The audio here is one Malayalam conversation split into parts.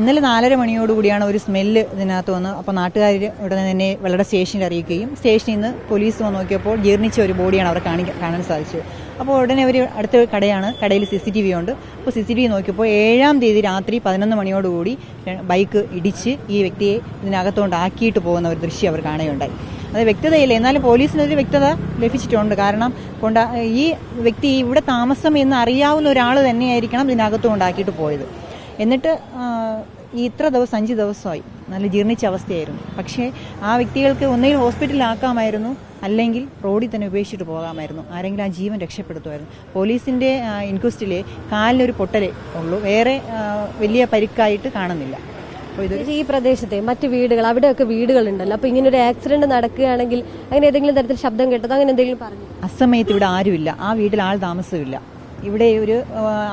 ഇന്നലെ നാലര മണിയോടുകൂടിയാണ് ഒരു സ്മെല്ല് ഇതിനകത്ത് വന്ന്. അപ്പോൾ നാട്ടുകാർ ഉടനെ തന്നെ വെള്ളയുടെ സ്റ്റേഷനിൽ അറിയിക്കുകയും സ്റ്റേഷനിൽ നിന്ന് പോലീസ് വന്ന് നോക്കിയപ്പോൾ ജീർണിച്ച ഒരു ബോഡിയാണ് അവർ കാണിക്കാൻ കാണാൻ സാധിച്ചത്. അപ്പോൾ ഉടനെ അവർ അടുത്ത കടയാണ്. കടയിൽ സി സി ടി വി ഉണ്ട്. അപ്പോൾ സി സി ടി വി നോക്കിയപ്പോൾ ഏഴാം തീയതി രാത്രി പതിനൊന്ന് മണിയോടുകൂടി ബൈക്ക് ഇടിച്ച് ഈ വ്യക്തിയെ ഇതിനകത്തുകൊണ്ട് ആക്കിയിട്ട് പോകുന്ന ഒരു ദൃശ്യം അവർ കാണുകയുണ്ടായി. അത് വ്യക്തതയില്ല. എന്നാലും പോലീസിനൊരു വ്യക്തത ലഭിച്ചിട്ടുണ്ട്. കാരണം കൊണ്ട ഈ വ്യക്തി ഇവിടെ താമസം എന്ന് അറിയാവുന്ന ഒരാൾ തന്നെയായിരിക്കണം ഇതിനകത്തും കൊണ്ടാക്കിയിട്ട് പോയത്. എന്നിട്ട് ഈ ഇത്ര ദിവസം അഞ്ച് ദിവസമായി. നല്ല ജീർണിച്ച അവസ്ഥയായിരുന്നു. പക്ഷേ ആ വ്യക്തികൾക്ക് ഒന്നുകിൽ ഹോസ്പിറ്റലിലാക്കാമായിരുന്നു അല്ലെങ്കിൽ റോഡിൽ തന്നെ ഉപേക്ഷിച്ചിട്ട് പോകാമായിരുന്നു. ആരെങ്കിലും ആ ജീവൻ രക്ഷപ്പെടുത്തുമായിരുന്നു. പോലീസിന്റെ ഇൻക്വസ്റ്റിലെ കാലിനൊരു പൊട്ടലേ ഉള്ളൂ. വേറെ വലിയ പരിക്കായിട്ട് കാണുന്നില്ല. ഈ പ്രദേശത്തെ മറ്റ് വീടുകൾ അവിടെയൊക്കെ വീടുകൾ ഉണ്ടല്ലോ അപ്പൊ ഇങ്ങനെ ഒരു ആക്സിഡന്റ് നടക്കുകയാണെങ്കിൽ അങ്ങനെ ഏതെങ്കിലും തരത്തിൽ ശബ്ദം കേട്ടതോ അങ്ങനെ എന്തെങ്കിലും പറഞ്ഞു? അസമയത്ത് ഇവിടെ ആരുമില്ല. ആ വീട്ടിൽ ആൾ താമസമില്ല ഇവിടെ ഒരു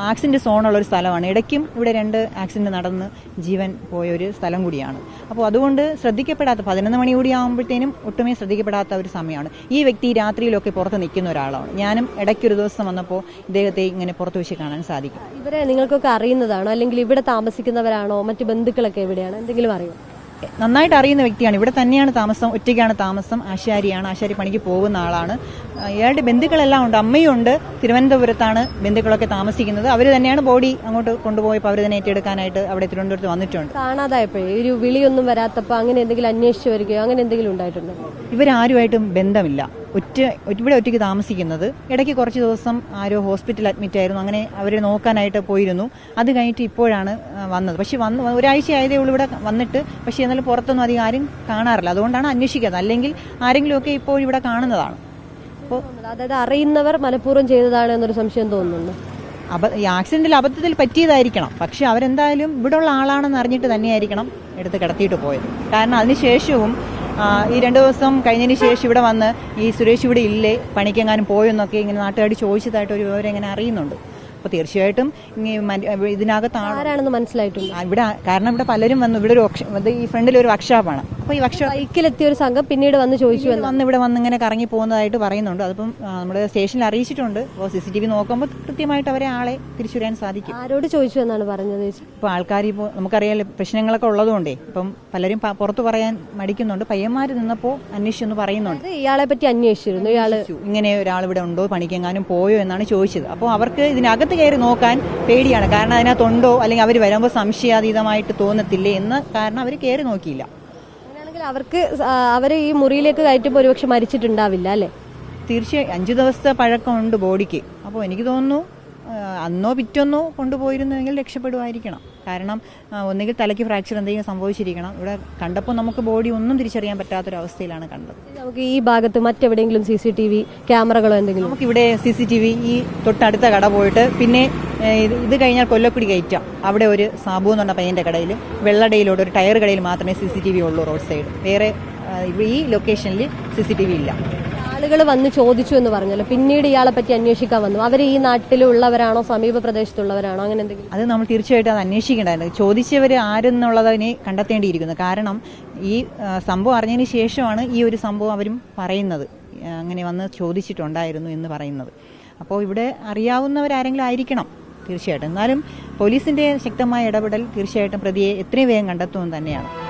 ആക്സിഡന്റ് സോണുള്ള ഒരു സ്ഥലമാണ്. ഇടയ്ക്കും ഇവിടെ രണ്ട് ആക്സിഡന്റ് നടന്ന് ജീവൻ പോയ ഒരു സ്ഥലം കൂടിയാണ്. അപ്പോൾ അതുകൊണ്ട് ശ്രദ്ധിക്കപ്പെടാത്ത പതിനൊന്ന് മണി കൂടി ആകുമ്പോഴത്തേനും ഒട്ടുമേ ശ്രദ്ധിക്കപ്പെടാത്ത ഒരു സമയമാണ്. ഈ വ്യക്തി രാത്രിയിലൊക്കെ പുറത്ത് നിൽക്കുന്ന ഒരാളാണ്. ഞാനും ഇടയ്ക്കൊരു ദിവസം വന്നപ്പോൾ ഇദ്ദേഹത്തെ ഇങ്ങനെ പുറത്ത് വെച്ച് കാണാൻ സാധിക്കും. ഇവരെ നിങ്ങൾക്കൊക്കെ അറിയുന്നതാണോ? അല്ലെങ്കിൽ ഇവിടെ താമസിക്കുന്നവരാണോ? മറ്റു ബന്ധുക്കളൊക്കെ എവിടെയാണ്? എന്തെങ്കിലും അറിയോ? നന്നായിട്ട് അറിയുന്ന വ്യക്തിയാണ്. ഇവിടെ തന്നെയാണ് താമസം ഒറ്റയ്ക്കാണ് താമസം. ആശാരിയാണ് ആശാരി പണിക്ക് പോകുന്ന ആളാണ്. ഇയാളുടെ ബന്ധുക്കളെല്ലാം ഉണ്ട്. അമ്മയും ഉണ്ട്. തിരുവനന്തപുരത്താണ് ബന്ധുക്കളൊക്കെ താമസിക്കുന്നത്. അവർ തന്നെയാണ് ബോഡി അങ്ങോട്ട് കൊണ്ടുപോയപ്പോൾ അവർ തന്നെ ഏറ്റെടുക്കാനായിട്ട് അവിടെ തിരുവനന്തപുരത്ത് വന്നിട്ടുണ്ട്. കാണാതായപ്പോഴേ ഒരു വിളിയൊന്നും വരാത്തപ്പോൾ അങ്ങനെ എന്തെങ്കിലും അന്വേഷിച്ചു വരികയോ അങ്ങനെ എന്തെങ്കിലും ഉണ്ടായിട്ടുണ്ടോ? ഇവരാരുമായിട്ടും ബന്ധമില്ല. ഒറ്റ ഇവിടെ ഒറ്റയ്ക്ക് താമസിക്കുന്നത്. ഇടയ്ക്ക് കുറച്ച് ദിവസം ആരോ ഹോസ്പിറ്റലിൽ അഡ്മിറ്റ് ആയിരുന്നു. അങ്ങനെ അവരെ നോക്കാനായിട്ട് പോയിരുന്നു. അത് കഴിഞ്ഞിട്ട് ഇപ്പോഴാണ് വന്നത്. പക്ഷെ വന്ന് ഒരാഴ്ച ആയതേ ഉള്ളൂ ഇവിടെ വന്നിട്ട്. പക്ഷേ എന്നാലും പുറത്തൊന്നും അധികം ആരും കാണാറില്ല. അതുകൊണ്ടാണ് അന്വേഷിക്കുന്നത് അല്ലെങ്കിൽ ആരെങ്കിലുമൊക്കെ ഇപ്പോൾ ഇവിടെ കാണുന്നതാണ്. അപ്പോൾ അതായത് അറിയുന്നവർ മനഃപൂർവം ചെയ്തതാണ് എന്നൊരു സംശയം തോന്നുന്നുണ്ട്. അബ ഈ ആക്സിഡന്റിൽ അബദ്ധത്തിൽ പറ്റിയതായിരിക്കണം. പക്ഷെ അവരെന്തായാലും ഇവിടെയുള്ള ആളാണെന്ന് അറിഞ്ഞിട്ട് തന്നെയായിരിക്കണം എടുത്ത് കിടത്തിയിട്ട് പോയത്. കാരണം അതിനുശേഷവും ഈ രണ്ട് ദിവസം കഴിഞ്ഞതിന് ശേഷം ഇവിടെ വന്ന് ഈ സുരേഷ് ഇവിടെ ഇല്ലേ? പണിക്കെങ്ങാനും പോയെന്നൊക്കെ ഇങ്ങനെ നാട്ടുകാർ ചോദിച്ചതായിട്ട് ഒരു വിവരം ഇങ്ങനെ അറിയുന്നുണ്ട്. അപ്പോൾ തീർച്ചയായിട്ടും ഇതിനകത്ത് ആരാണെന്ന് മനസ്സിലായിട്ടുണ്ട്. ഇവിടെ കാരണം ഇവിടെ പലരും വന്നു. ഇവിടെ ഒരു ഈ ഫ്രണ്ടിൽ ഒരു വർക്ക്ഷോപ്പാണ്. അപ്പോൾ ഈ ബൈക്കിലെത്തിയ ഒരു സംഘം പിന്നീട് വന്ന് ചോദിച്ചു വന്ന്. ഇവിടെ വന്ന് ഇങ്ങനെ കറങ്ങി പോകുന്നതായിട്ട് പറയുന്നുണ്ട്. അതിപ്പം ആ, നമ്മുടെ സ്റ്റേഷനിൽ അറിയിച്ചിട്ടുണ്ട്. അപ്പോൾ സി സി ടി വി നോക്കുമ്പോൾ കൃത്യമായിട്ട് അവരെ ആളെ തിരിച്ചുവരാൻ സാധിക്കും. ആരോട് ചോദിച്ചു എന്നാണ് പറഞ്ഞത് ചേച്ചി? ഇപ്പോൾ ആൾക്കാർ ഇപ്പോൾ നമുക്കറിയാലോ പ്രശ്നങ്ങളൊക്കെ ഉള്ളതുകൊണ്ടേ ഇപ്പം പലരും പ- പുറത്ത് പറയാൻ മടിക്കുന്നുണ്ട്. പയ്യന്മാർ നിന്നപ്പോൾ അന്വേഷിച്ചെന്ന് പറയുന്നുണ്ട്. അത് ഇയാളെ പറ്റി അന്വേഷിച്ചിരുന്നു. ഇയാൾ ഇങ്ങനെ ഒരാൾ ഇവിടെ ഉണ്ടോ പണിക്കെങ്ങാനും പോയോ എന്നാണ് ചോദിച്ചത്. അപ്പോൾ അവർക്ക് ഇതിനകത്ത് കയറി നോക്കാൻ പേടിയാണ്. കാരണം അതിനകത്തുണ്ടോ അല്ലെങ്കിൽ അവർ വരുമ്പോൾ സംശയാതീതമായിട്ട് തോന്നത്തില്ലേ എന്ന് കാരണം അവർ കയറി നോക്കിയില്ല. അങ്ങനെയാണെങ്കിൽ അവർക്ക് അവരെ ഈ മുറിയിലേക്ക് കയറ്റുമ്പോൾ ഒരുപക്ഷെ മരിച്ചിട്ടുണ്ടാവില്ല അല്ലേ? തീർച്ചയായും. അഞ്ചു ദിവസത്തെ പഴക്കമുണ്ട് ബോഡിക്ക്. അപ്പോൾ എനിക്ക് തോന്നുന്നു അന്നോ പിറ്റൊന്നോ കൊണ്ടുപോയിരുന്നെങ്കിൽ രക്ഷപ്പെടുമായിരിക്കണം. കാരണം ഒന്നുകിൽ തലയ്ക്ക് ഫ്രാക്ചർ എന്തെങ്കിലും സംഭവിച്ചിരിക്കണം. ഇവിടെ കണ്ടപ്പോൾ നമുക്ക് ബോഡി ഒന്നും തിരിച്ചറിയാൻ പറ്റാത്തൊരവസ്ഥയിലാണ് കണ്ടത്. നമുക്ക് ഈ ഭാഗത്ത് മറ്റെവിടെയെങ്കിലും സി സി ടി വി ക്യാമറകളോ എന്തെങ്കിലും നമുക്കിവിടെ സി സി ടി വി ഈ തൊട്ടടുത്ത കട പോയിട്ട് പിന്നെ ഇത് ഇത് കഴിഞ്ഞാൽ കൊല്ലക്കുടി കയറ്റാം അവിടെ ഒരു സാബു എന്ന് പറഞ്ഞ പയ്യന്റെ കടയിൽ വെള്ളടയിലൂടെ ഒരു ടയർ കടയിൽ മാത്രമേ സി സി ടി വി ഉള്ളൂ റോഡ് സൈഡ് വേറെ ഈ ലൊക്കേഷനിൽ സി സി ടി വി ഇല്ല. ആളുകൾ വന്ന് ചോദിച്ചു എന്ന് പറഞ്ഞല്ലോ. പിന്നീട് ഇയാളെ പറ്റി അന്വേഷിക്കാൻ വന്നു. അവർ ഈ നാട്ടിലുള്ളവരാണോ സമീപ പ്രദേശത്തുള്ളവരാണോ അങ്ങനെ എന്തെങ്കിലും? അത് നമ്മൾ തീർച്ചയായിട്ടും അത് അന്വേഷിക്കേണ്ടായിരുന്നു ചോദിച്ചവർ ആരെന്നുള്ളതിനെ കണ്ടെത്തേണ്ടിയിരിക്കുന്നു. കാരണം ഈ സംഭവം അറിഞ്ഞതിന് ശേഷമാണ് ഈ ഒരു സംഭവം അവരും പറയുന്നത്. അങ്ങനെ വന്ന് ചോദിച്ചിട്ടുണ്ടായിരുന്നു എന്ന് പറയുന്നത്. അപ്പോൾ ഇവിടെ അറിയാവുന്നവരാരെങ്കിലും ആയിരിക്കണം തീർച്ചയായിട്ടും. എന്നാലും പോലീസിന്റെ ശക്തമായ ഇടപെടൽ തീർച്ചയായിട്ടും പ്രതിയെ എത്രയും വേഗം കണ്ടെത്തുമെന്ന് തന്നെയാണ്.